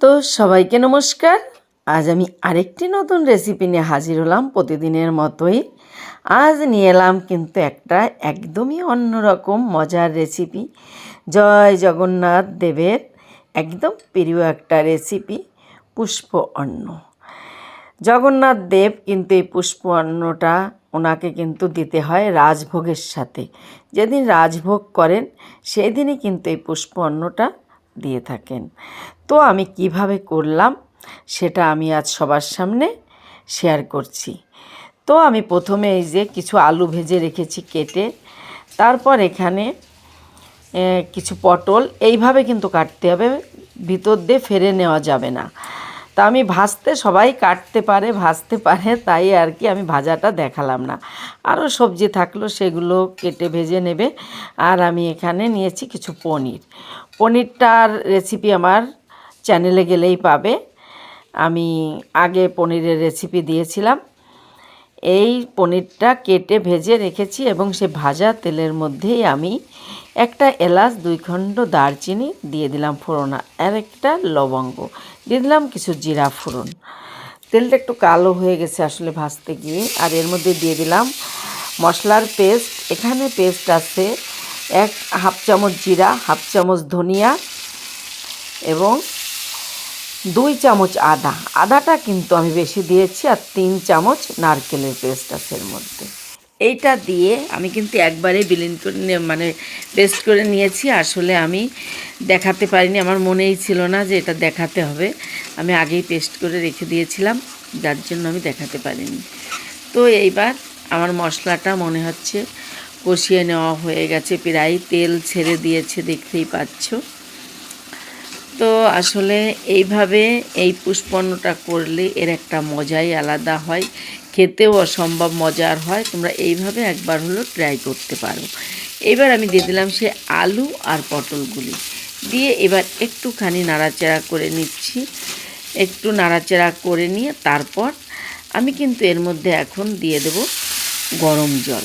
তো সবাইকে নমস্কার। আজ আমি আরেকটি নতুন রেসিপি নিয়ে হাজির হলাম প্রতিদিনের মতোই। আজ নিয়ে এলাম কিন্তু একটা একদমই অন্যরকম মজার রেসিপি জয় জগন্নাথ দেবের একদম প্রিয় একটা রেসিপি পুষ্প অন্ন। জগন্নাথ দেব কিন্তু এই পুষ্প অন্নটা ওনাকে কিন্তু দিতে হয় রাজভোগের সাথে। যেদিন রাজভোগ করেন সেই দিনই কিন্তু এই পুষ্প অন্নটা দিয়ে থাকেন। তো আমি কীভাবে করলাম সেটা আমি আজ সবার সামনে শেয়ার করছি। তো আমি প্রথমে এই যে কিছু আলু ভেজে রেখেছি কেটে, তারপর এখানে কিছু পটল। এইভাবে কিন্তু কাটতে হবে, ভিতর দিয়ে ফেরে নেওয়া যাবে না। তা আমি ভাজতে, সবাই কাটতে পারে, ভাজতে পারে, তাই আর কি আমি ভাজাটা দেখালাম না। আরও সবজি থাকল, সেগুলো কেটে ভেজে নেবে। আর আমি এখানে নিয়েছি কিছু পনির। পনিরটার রেসিপি আমার চ্যানেলে গেলেই পাবে। আমি আগে পনিরের রেসিপি দিয়েছিলাম। এই পনিরটা কেটে ভেজে রেখেছি এবং সে ভাজা তেলের মধ্যেই আমি একটা এলাচ দুই খণ্ড দারচিনি দিয়ে দিলাম ফোড়না আর একটা লবঙ্গ। দিয়ে দিলাম কিছু জিরা ফোড়ন। তেলটা একটু কালো হয়ে গেছে আসলে ভাজতে গিয়ে। আর এর মধ্যে দিয়ে দিলাম মশলার পেস্ট। এখানে পেস্ট আছে এক হাফ চামচ জিরা, হাফ চামচ ধনিয়া এবং দুই চামচ আদা। আদাটা কিন্তু আমি বেশি দিয়েছি আর তিন চামচ নারকেলের পেস্ট আছে এর মধ্যে। এইটা দিয়ে আমি কিন্তু একবারে বিলীন করে মানে পেস্ট করে নিয়েছি। আসলে আমি দেখাতে পারিনি, আমার মনেই ছিল না যে এটা দেখাতে হবে। আমি আগেই পেস্ট করে রেখে দিয়েছিলাম, যার জন্য আমি দেখাতে পারিনি। তো এইবার আমার মশলাটা মনে হচ্ছে কষিয়ে নেওয়া হয়ে গেছে, প্রায় তেল ছেড়ে দিয়েছে, দেখতেই পাচ্ছ। তো আসলে এইভাবে এই পুষ্পন্নটা করলে এর একটা মজাই আলাদা হয়। খেতেও অসম্ভব মজার হয়, তোমরা এইভাবে একবার হলো ট্রাই করতে পারো। এবার আমি দিয়ে দিলাম সে আলু আর পটলগুলি। দিয়ে এবার একটুখানি নাড়াচাড়া করে নিচ্ছি। একটু নাড়াচাড়া করে নিয়ে তারপর আমি কিন্তু এর মধ্যে এখন দিয়ে দেব গরম জল।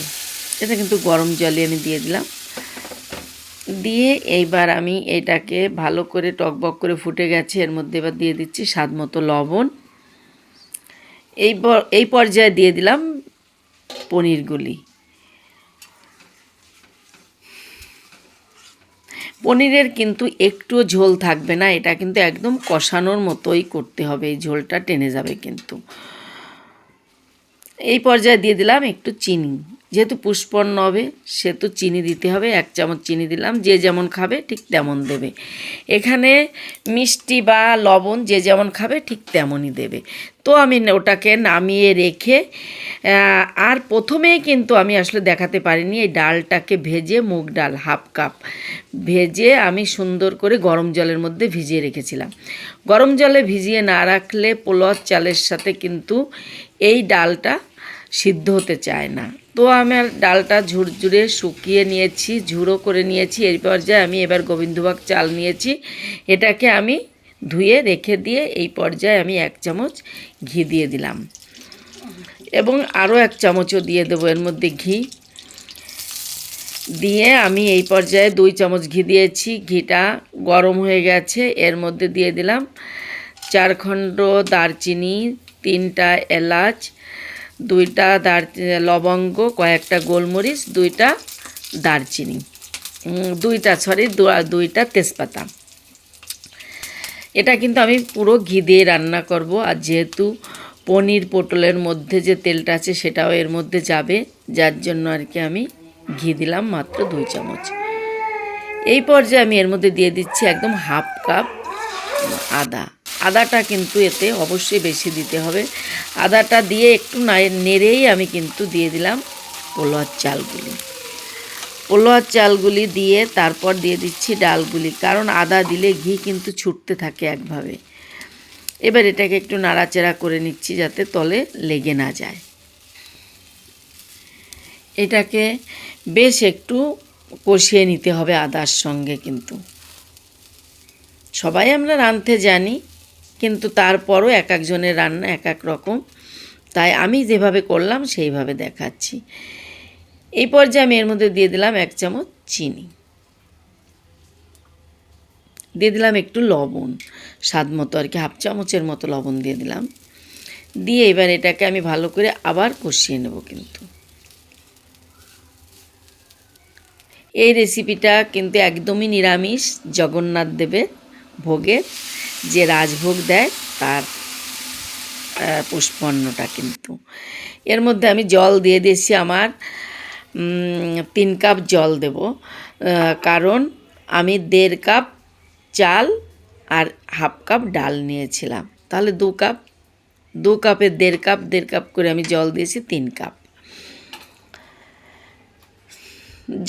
এটা কিন্তু গরম জলই আমি দিয়ে দিলাম। দিয়ে এইবার আমি এটাকে ভালো করে টকবক করে ফুটে গেছে, এর মধ্যে এবার দিয়ে দিচ্ছি স্বাদ মতো লবণ। এই এই পর্যায়ে দিয়ে দিলাম পনিরগুলি। পনিরের কিন্তু একটুও ঝোল থাকবে না, এটা কিন্তু একদম কষানোর মতোই করতে হবে, এই ঝোলটা টেনে যাবে কিন্তু। এই পর্যায়ে দিয়ে দিলাম একটু চিনি। যেহেতু পুষ্পন্ন হবে সেহেতু চিনি দিতে হবে, এক চামচ চিনি দিলাম, যে যেমন খাবে ঠিক তেমন দেবে। এখানে মিষ্টি বা লবণ যে যেমন খাবে ঠিক তেমনই দেবে। তো আমি ওটাকে নামিয়ে রেখে আর প্রথমেই কিন্তু আমি আসলে দেখাতে পারিনি এই ডালটাকে ভেজে মুগ ডাল হাফ কাপ ভেজে আমি সুন্দর করে গরম জলের মধ্যে ভিজিয়ে রেখেছিলাম। গরম জলে ভিজিয়ে না রাখলে পোলার চালের সাথে কিন্তু এই ডালটা সিদ্ধ হতে চায় না। তো আমার ডালটা ঝুরঝুরে শুকিয়ে নিয়েছি, ঝুড়ো করে নিয়েছি। এই পর্যায়ে আমি এবার গোবিন্দভোগ চাল নিয়েছি। এটাকে আমি ধুয়ে রেখে দিয়ে এই পর্যায়ে আমি এক চামচ ঘি দিয়ে দিলাম। এবং আরও এক চামচও দিয়ে দেবো এর মধ্যে ঘি। দিয়ে আমি এই পর্যায়ে দুই চামচ ঘি দিয়েছি। ঘিটা গরম হয়ে গেছে, এর মধ্যে দিয়ে দিলাম চার খণ্ড দারচিনি, তিনটা এলাচ দুইটা দার লবঙ্গ, কয়েকটা গোলমরিচ, দুইটা দারচিনি। দুইটা সরি দুইটা তেজপাতা। এটা কিন্তু আমি পুরো ঘি দিয়ে রান্না করব, আর যেহেতু পনির পটলের মধ্যে যে তেলটা আছে সেটাও এর মধ্যে যাবে, যার জন্য আর কি আমি ঘি দিলাম মাত্র দুই চামচ। এই পর্যায়ে আমি এর মধ্যে দিয়ে দিচ্ছি একদম হাফ কাপ আদা। আদাটা কিন্তু এতে অবশ্যই বেশি দিতে হবে। আদাটা দিয়ে একটু নেড়েই আমি কিন্তু দিয়ে দিলাম পোলোয়ার চালগুলি। পোলোয়ার চালগুলি দিয়ে তারপর দিয়ে দিচ্ছি ডালগুলি, কারণ আদা দিলে ঘি কিন্তু ছুটতে থাকে একভাবে। এবার এটাকে একটু নাড়াচাড়া করে নিচ্ছি যাতে তলে লেগে না যায়। এটাকে বেশ একটু কষিয়ে নিতে হবে আদার সঙ্গে কিন্তু। সবাই আমরা রাঁধতে জানি কিন্তু তারপরও এক একজনের রান্না এক এক রকম। তাই আমি যেভাবে করলাম, সেইভাবে দেখাচ্ছি। এই পর্যায়ে আমি এর মধ্যে দিয়ে দিলাম এক চামচ চিনি। দিয়ে দিলাম একটু লবণ, স্বাদ মতো আর কি, হাফ চামচের মতো লবণ দিয়ে দিলাম। দিয়ে এবার এটাকে আমি ভালো করে আবার কষিয়ে নেব কিন্তু। এই রেসিপিটা কিন্তু একদমই নিরামিষ, জগন্নাথ দেবের ভোগের। যে রাজভোগ দেয় তার পুষ্পন্নটা কিন্তু। এর মধ্যে আমি জল দিয়ে দিয়েছি আমার তিন কাপ জল দেব কারণ আমি দেড় কাপ চাল আর হাফ কাপ ডাল নিয়েছিলাম। তাহলে দু কাপ, দু কাপের দেড় কাপ দেড় কাপ করে আমি জল দিয়েছি, তিন কাপ।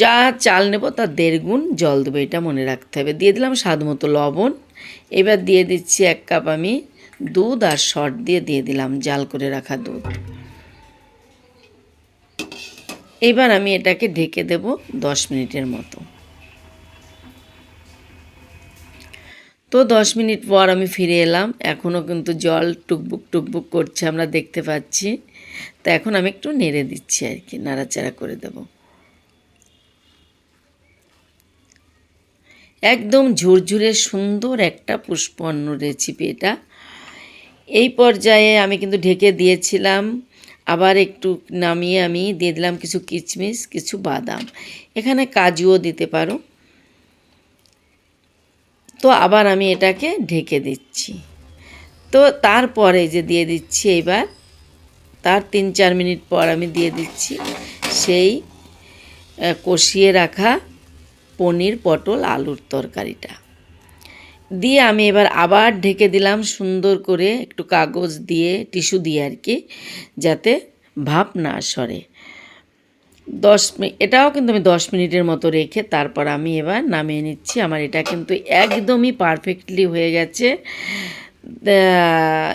যা চাল নেব তার দেড় গুণ জল দেবো, এটা মনে রাখতে হবে। দিয়ে দিলাম স্বাদ মতো লবণ। এবার দিয়ে দিচ্ছি এক কাপ আমি দুধ আর শর্ট দিয়ে দিয়ে দিলাম, জাল করে রাখা দুধ। এবার আমি এটাকে ঢেকে দেব দশ মিনিটের মতো। তো দশ মিনিট পর আমি ফিরে এলাম এখনও কিন্তু জল টুকবুক টুকবুক করছে, আমরা দেখতে পাচ্ছি। তো এখন আমি একটু নেড়ে দিচ্ছি আর কি, নাড়াচাড়া করে দেব। একদম ঝুরঝুরে সুন্দর একটা পুষ্পন্ন রেসিপি এটা। এই পর্যায়ে আমি কিন্তু ঢেকে দিয়েছিলাম, আবার একটু নামিয়ে আমি দিয়ে দিলাম কিছু কিচমিচ, কিছু বাদাম। এখানে কাজুও দিতে পারো। তো আবার আমি এটাকে ঢেকে দিচ্ছি। তো তারপরে যে দিয়ে দিচ্ছি এবার তার তিন চার মিনিট পর আমি দিয়ে দিচ্ছি সেই কষিয়ে রাখা পনির, পটল, আলুর তরকারিটা। দিয়ে আমি এবার আবার ঢেকে দিলাম সুন্দর করে একটু কাগজ দিয়ে, টিস্যু দিয়ে আর কি, যাতে ভাপ না সরে। দশ মিনিট এটাও কিন্তু আমি দশ মিনিটের মতো রেখে তারপর আমি এবার নামিয়ে নিচ্ছি। আমার এটা কিন্তু একদমই পারফেক্টলি হয়ে গেছে।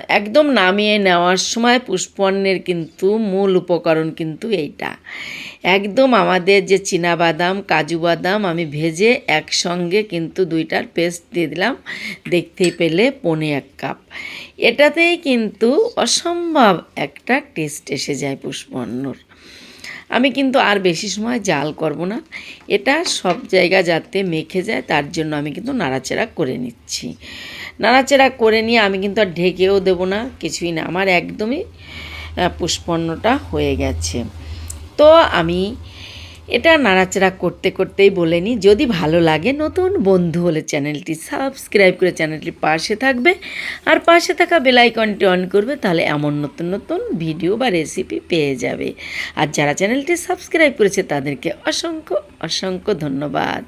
একদম নামিয়ে নেওয়ার সময় পুষ্পন্নের কিন্তু মূল উপকরণ কিন্তু এইটা। একদম আমাদের যে বাদাম কাজু বাদাম আমি ভেজে একসঙ্গে কিন্তু দুইটার পেস্ট দিয়ে দিলাম। দেখতেই পেলে পনে এক কাপ। এটাতেই কিন্তু অসম্ভব একটা টেস্ট এসে যায় পুষ্পন্নর আমি কিন্তু আর বেশি সময় জাল করব না। এটা সব জায়গা যাতে মেখে যায়, তার জন্য আমি কিন্তু নাড়াচাড়া করে নিচ্ছি। নাড়াচাড়া করে নিয়ে আমি কিন্তু আর ঢেকেও দেবো না, কিছুই না। আমার একদমই পুষ্পন্নটা হয়ে গেছে। তো আমি এটা নাড়াচাড়া করতে করতেই বলে নিই যদি ভালো লাগে নতুন বন্ধু হলে চ্যানেলটি সাবস্ক্রাইব করে চ্যানেলটির পাশে থাকবে। আর পাশে থাকা বেল আইকনটি অন করবে, তাহলে এমন নতুন নতুন ভিডিও বা রেসিপি পেয়ে যাবে। আর যারা চ্যানেলটি সাবস্ক্রাইব করেছে, তাদেরকে অসংখ্য অসংখ্য ধন্যবাদ।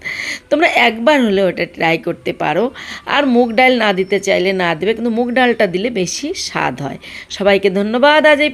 তোমরা একবার হলেও এটা ট্রাই করতে পারো। আর মুগ ডাল না দিতে চাইলে না দেবে, কিন্তু মুগ ডালটা দিলে বেশি স্বাদ হয়। সবাইকে ধন্যবাদ, আজ এই।